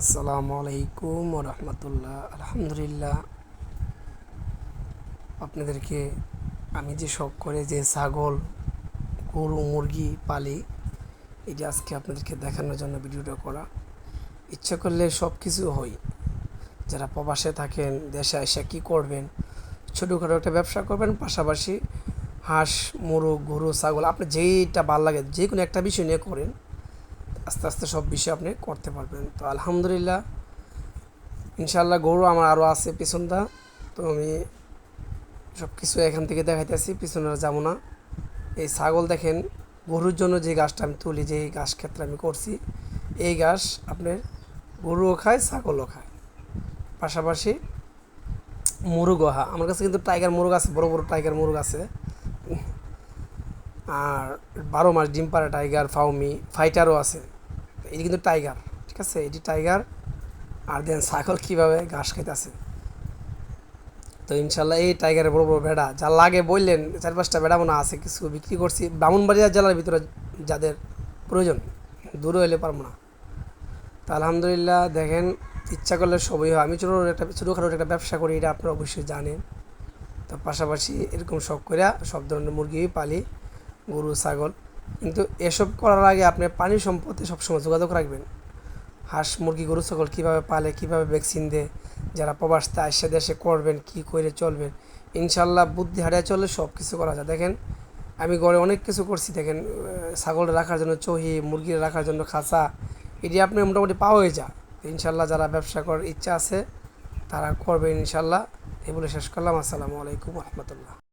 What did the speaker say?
আসসালামু আলাইকুম রহমতুল্লাহ আলহামদুলিল্লাহ। আপনাদেরকে আমি যে শখ করে যে ছাগল, গরু, মুরগি পালি, এটি আজকে আপনাদেরকে দেখানোর জন্য ভিডিওটা করা। ইচ্ছা করলে সব কিছু হয়। যারা প্রবাসে থাকেন, দেশে এসে কী করবেন, ছোটোখাটো একটা ব্যবসা করবেন, পাশাপাশি হাঁস, মোরগ, গরু, ছাগল, আপনি যেইটা ভালো লাগে যে কোনো একটা বিষয় নিয়ে করেন আস্তে আস্তে সব বিষয় আপনি করতে পারবেন। তো আলহামদুলিল্লাহ ইনশাল্লাহ গরু আমার আরও আছে পিছনটা। তো আমি সব কিছু এখান থেকে দেখাইতেছি পিছনে যাব না। এই ছাগল দেখেন, গরুর জন্য যে গাছটা আমি তুলি, যে গাছ ক্ষেত্রে আমি করছি, এই গাছ আপনার গরুও খায়, ছাগলও খায়। পাশাপাশি মুরগও হা, আমার কাছে কিন্তু টাইগার মুরগ আছে, বড় বড় টাইগার মুরগ আছে। আর বারো মাস ডিম টাইগার, ফাউমি, ফাইটারও আছে। এটি কিন্তু টাইগার ঠিক আছে? এটি টাইগার আর দেন ছাগল কীভাবে ঘাস খাইতেছে? তো ইনশাল্লাহ এই টাইগারের বড় বড় ভেড়া, যা লাগে বললেন, চার পাঁচটা ভেড়া মনে আছে, কিছু বিক্রি করছি। ব্রাহ্মণবাড়িয়া জেলার ভিতরে যাদের প্রয়োজন, দূরে হইলে পারব না। তো আলহামদুলিল্লাহ, দেখেন, ইচ্ছা করলে সবই হয়। আমি ছোটো একটা, ছোটোখাটো একটা ব্যবসা করি, এটা আপনারা অবশ্যই জানেন। তো পাশাপাশি এরকম শখ করে সব ধরনের মুরগি পালি, গরু, ছাগল। কিন্তু এসব করার আগে আপনি পানি সম্পদে সবসময় যোগাযোগ রাখবেন। হাঁস, মুরগি, গরু, ছাগল কীভাবে পালে, কীভাবে ভ্যাকসিন দেয়, যারা প্রবাসতে আসে দেশে করবেন, কী করে চলবেন, ইনশাল্লাহ বুদ্ধি হারিয়ে চললে সব কিছু করা যায়। দেখেন, আমি ঘরে অনেক কিছু করছি, দেখেন ছাগল রাখার জন্য চহি, মুরগি রাখার জন্য খাঁচা, এটি আপনি মোটামুটি পাওয়া যা ইনশাল্লাহ যারা ব্যবসা করার ইচ্ছা আছে, তারা করবেন ইনশাল্লাহ। এই বলে শেষ করলাম। আসসালামু আলাইকুম রহমতুল্লাহ।